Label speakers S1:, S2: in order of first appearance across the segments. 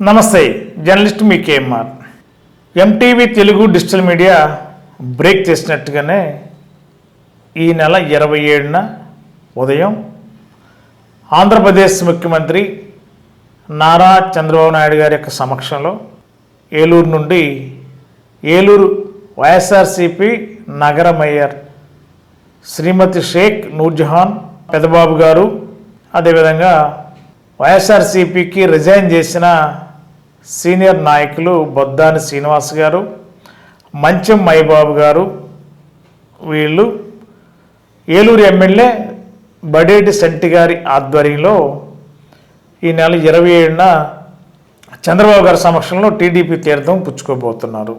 S1: నమస్తే జర్నలిస్ట్ మీ KMR. MTV Telugu digital media break చేసినట్టుగానే ఈ నెల ఇరవై ఏడున ఉదయం ఆంధ్రప్రదేశ్ ముఖ్యమంత్రి నారా చంద్రబాబు నాయుడు గారి యొక్క సమక్షంలో ఏలూరు నుండి ఏలూరు వైఎస్ఆర్సిపి నగర మేయర్ శ్రీమతి షేక్ నూర్జహాన్ పెదబాబు గారు అదేవిధంగా వైఎస్ఆర్సీపీకి రిజైన్ చేసిన సీనియర్ నాయకులు బొద్దాని శ్రీనివాస్ గారు మంచం మైబాబు గారు వీళ్ళు ఏలూరు ఎమ్మెల్యే బడేటి శెట్టి గారి ఆధ్వర్యంలో ఈ నెల ఇరవై ఏడున చంద్రబాబు గారి సమక్షంలో టీడీపీ తీర్థం పుచ్చుకోబోతున్నారు.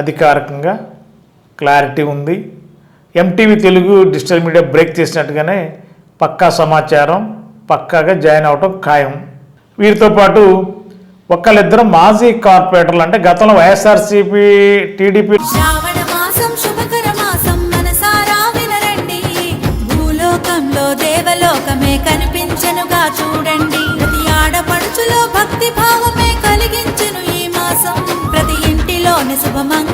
S1: అధికారికంగా క్లారిటీ ఉంది. MTV Telugu digital media break చేసినట్టుగానే పక్కా సమాచారం పక్కాగా జాయిన్ అవటం ఖాయం. వీరితో పాటు ఒకళ్ళిద్దరు మాజీ కార్పొరేటర్లు అంటే గతంలో వైఎస్ఆర్సీపీ టీడీపీ
S2: మనసారా వినరండి. దేవలోకమే కనిపించనుగా చూడండి. ప్రతి ఆడపడుచులో భక్తి భావమే కలిగించెను ఈ మాసం. ప్రతి ఇంటిలోని శుభమంగ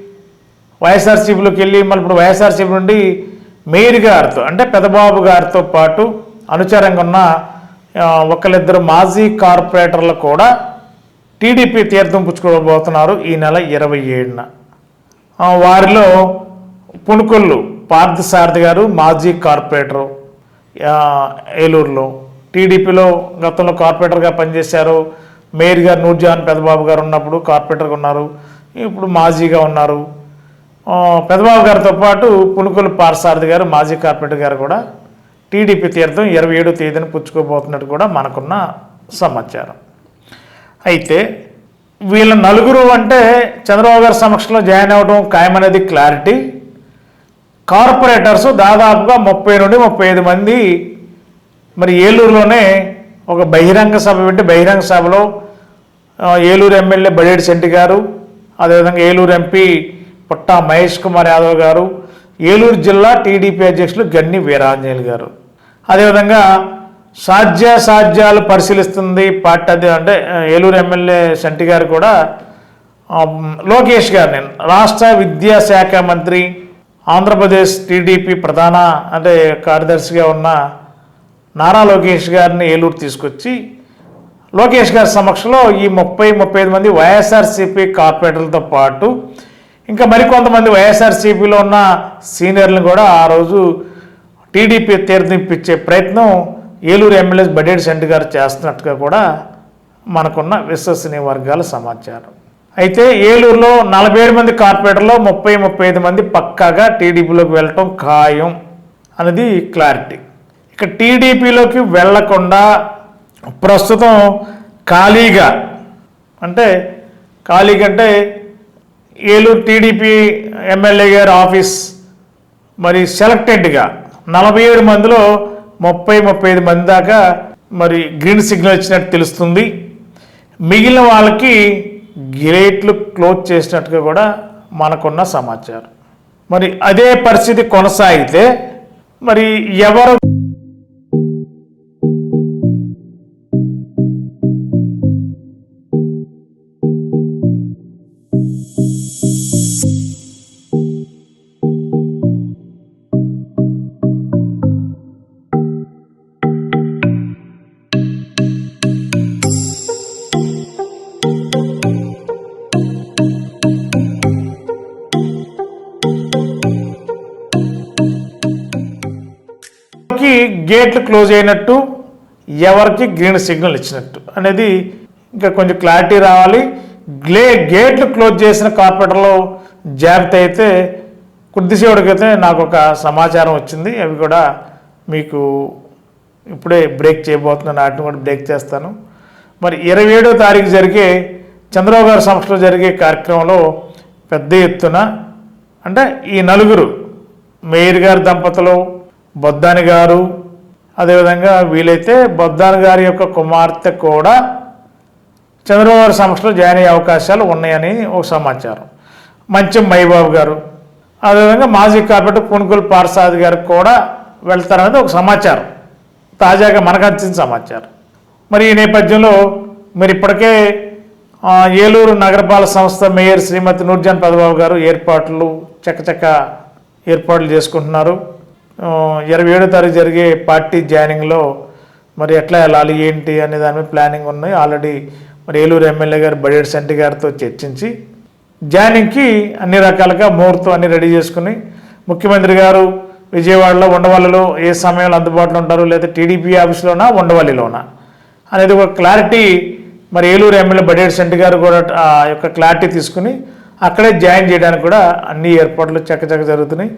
S1: వైఎస్ఆర్సీపీలోకి వెళ్ళి మళ్ళీ ఇప్పుడు వైఎస్ఆర్సీపీ నుండి మేయర్ గారితో అంటే పెదబాబు గారితో పాటు అనుచరంగా ఉన్న ఒకళ్ళిద్దరు మాజీ కార్పొరేటర్లు కూడా టీడీపీ తీర్థం పుచ్చుకోబోతున్నారు ఈ నెల ఇరవై ఏడున. వారిలో పుణుకొల్లు పార్థసారథి గారు మాజీ కార్పొరేటరు ఏలూరులో. టీడీపీలో గతంలో కార్పొరేటర్గా పనిచేశారు. మేయర్ గారు నూర్జహాన్ పెదబాబు గారు ఉన్నప్పుడు కార్పొరేటర్గా ఉన్నారు. ఇప్పుడు మాజీగా ఉన్నారు. పెదబాబు గారితో పాటు పుణుకొల్లు పార్సారథి గారు మాజీ కార్పొరేటర్ గారు కూడా టీడీపీ తీర్థం ఇరవై ఏడో తేదీన పుచ్చుకోబోతున్నట్టు కూడా మనకున్న సమాచారం. అయితే వీళ్ళ నలుగురు అంటే చంద్రబాబు గారి సమక్షంలో జాయిన్ అవ్వడం ఖాయమనేది క్లారిటీ. కార్పొరేటర్స్ దాదాపుగా ముప్పై నుండి ముప్పై ఐదు మంది మరి ఏలూరులోనే ఒక బహిరంగ సభ పెట్టి బహిరంగ సభలో ఏలూరు ఎమ్మెల్యే బడేడి శెట్టి గారు అదేవిధంగా ఏలూరు ఎంపీ పుట్టా మహేష్ కుమార్ యాదవ్ గారు ఏలూరు జిల్లా టీడీపీ అధ్యక్షులు గన్ని వీరాంజనేయులు గారు. అదేవిధంగా సాధ్యాసాధ్యాలు పరిశీలిస్తుంది పార్టీ అధ్య- అంటే ఏలూరు ఎమ్మెల్యే శంటి గారు కూడా లోకేష్ గారిని రాష్ట్ర విద్యాశాఖ మంత్రి ఆంధ్రప్రదేశ్ టీడీపీ ప్రధాన అంటే కార్యదర్శిగా ఉన్న నారా లోకేష్ గారిని ఏలూరు తీసుకొచ్చి లోకేష్ గారి సమక్షంలో ఈ ముప్పై ముప్పై ఐదు మంది వైఎస్ఆర్సీపీ కార్పొరేటర్లతో పాటు ఇంకా మరికొంతమంది వైఎస్ఆర్సీపీలో ఉన్న సీనియర్లను కూడా ఆ రోజు టీడీపీ తీర్థింపించే ప్రయత్నం ఏలూరు ఎమ్మెల్యే బడేడి శెట్టి గారు చేస్తున్నట్టుగా కూడా మనకున్న విశ్వసనీయ వర్గాల సమాచారం. అయితే ఏలూరులో నలభై ఏడు మంది కార్పొరేటర్లో ముప్పై ముప్పై ఐదు మంది పక్కాగా టీడీపీలోకి వెళ్ళటం ఖాయం అనేది క్లారిటీ. ఇక టీడీపీలోకి వెళ్ళకుండా ప్రస్తుతం ఖాళీగా అంటే ఖాళీగా అంటే ఏలూరు టీడీపీ ఎమ్మెల్యే గారి ఆఫీస్ మరి సెలెక్టెడ్గా నలభై ఏడు మందిలో ముప్పై ముప్పై ఐదు మంది దాకా మరి గ్రీన్ సిగ్నల్ ఇచ్చినట్టు తెలుస్తుంది. మిగిలిన వాళ్ళకి గేట్లు క్లోజ్ చేసినట్టుగా కూడా మనకున్న సమాచారం. మరి అదే పరిస్థితి కొనసాగితే మరి ఎవరు గేట్లు క్లోజ్ అయినట్టు ఎవరికి గ్రీన్ సిగ్నల్ ఇచ్చినట్టు అనేది ఇంకా కొంచెం క్లారిటీ రావాలి. గ్లే గేట్లు క్లోజ్ చేసిన కార్పొరేటర్లో జాబితా అయితే కొద్దిసేపటికైతే నాకు ఒక సమాచారం వచ్చింది. అవి కూడా మీకు ఇప్పుడే బ్రేక్ చేయబోతున్నాను. వాటిని కూడా బ్రేక్ చేస్తాను. మరి ఇరవై ఏడో తారీఖు జరిగే చంద్రబాబు గారి సంస్థలో జరిగే కార్యక్రమంలో పెద్ద ఎత్తున అంటే ఈ నలుగురు మేయర్ గారి దంపతులు బొద్దాని గారు అదేవిధంగా వీలైతే బొద్దాని గారి యొక్క కుమార్తె కూడా చంద్రబాబు సంస్థలో జాయిన్ అయ్యే అవకాశాలు ఉన్నాయని ఒక సమాచారం. మంచం మైబాబు గారు. అదేవిధంగా మాజీ కార్పొరేటర్ పుణుకుల పార్సాద్ గారికి కూడా వెళ్తారనేది ఒక సమాచారం. తాజాగా మనకు అందించిన సమాచారం. మరి ఈ నేపథ్యంలో మరి ఇప్పటికే ఏలూరు నగరపాలక సంస్థ మేయర్ శ్రీమతి నూర్జాన్ పదబాబు గారు ఏర్పాట్లు చకచక ఏర్పాట్లు చేసుకుంటున్నారు. ఇరవై ఏడో తారీఖు జరిగే పార్టీ జాయినింగ్లో మరి ఎట్లా వెళ్ళాలి ఏంటి అనే దాని మీద ప్లానింగ్ ఉన్నాయి. ఆల్రెడీ మరి ఏలూరు ఎమ్మెల్యే గారు బడేడ్ సెంటి గారితో చర్చించి జాయినింగ్కి అన్ని రకాలుగా ముహూర్తం అన్ని రెడీ చేసుకుని ముఖ్యమంత్రి గారు విజయవాడలో ఉండవల్లిలో ఏ సమయంలో అందుబాటులో ఉంటారు లేదా టీడీపీ ఆఫీస్లోనా ఉండవల్లిలోనా అనేది ఒక క్లారిటీ మరి ఏలూరు ఎమ్మెల్యే బడేడ్ సెంటి గారు కూడా ఆ యొక్క క్లారిటీ తీసుకుని అక్కడే జాయిన్ చేయడానికి కూడా అన్ని ఏర్పాట్లు చక్కచక్క జరుగుతున్నాయి.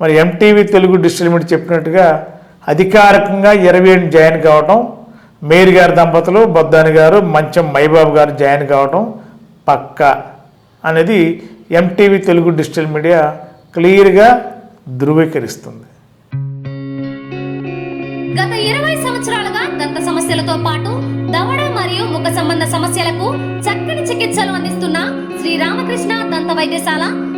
S1: మరి ఎంటీవీ తెలుగు డిస్ట్రిబ్యూట్ చెప్పినట్టుగా అధికారికంగా ఇరవై ఏడు జాయిన్ కావటం మేరీ గారి దంపతులు బొద్దాని గారు మంచం మైబాబు గారు జాయిన్ కావటం పక్క అనేది ఎంటీవీ తెలుగు డిజిటల్ మీడియా క్లియర్గా ధృవీకరిస్తుంది.
S3: గత ఇరవై సంవత్సరాలుగా దంత సమస్యలతో పాటు దవడ మరియు ముఖ సంబంధ సమస్యలకు చక్కని చికిత్సలు అందిస్తున్న శ్రీ రామకృష్ణ దంత వైద్యశాల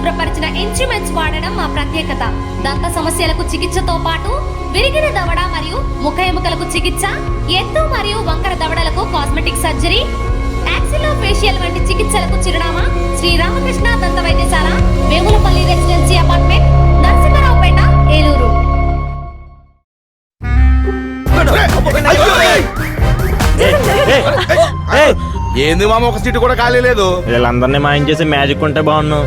S3: శుభ్రపరిచిన ఇన్స్ట్రుమెంట్స్ వాడడం మా ప్రత్యేకత. దంత సమస్యలకు చికిత్సతో పాటు విరిగిన దవడ మరియు ముఖ ఎముకలకు చికిత్స ఎత్తు మరియు వంకర దవడలకు కాస్మెటిక్ సర్జరీ యాక్సిలో ఫేషియల్ వంటి చికిత్సలకు చిరునామా శ్రీ రామకృష్ణ దంత వైద్యశాల వేములపల్లి రెసిడెన్సీ అపార్ట్మెంట్ నరసింహరావుపేట ఏలూరు.
S4: ఏంది మామ ఒక సీటు కూడా ఖాళీ లేదు.
S5: వీళ్ళందరినీ మాయం చేసి మ్యాజిక్ ఉంటే బాగున్నావు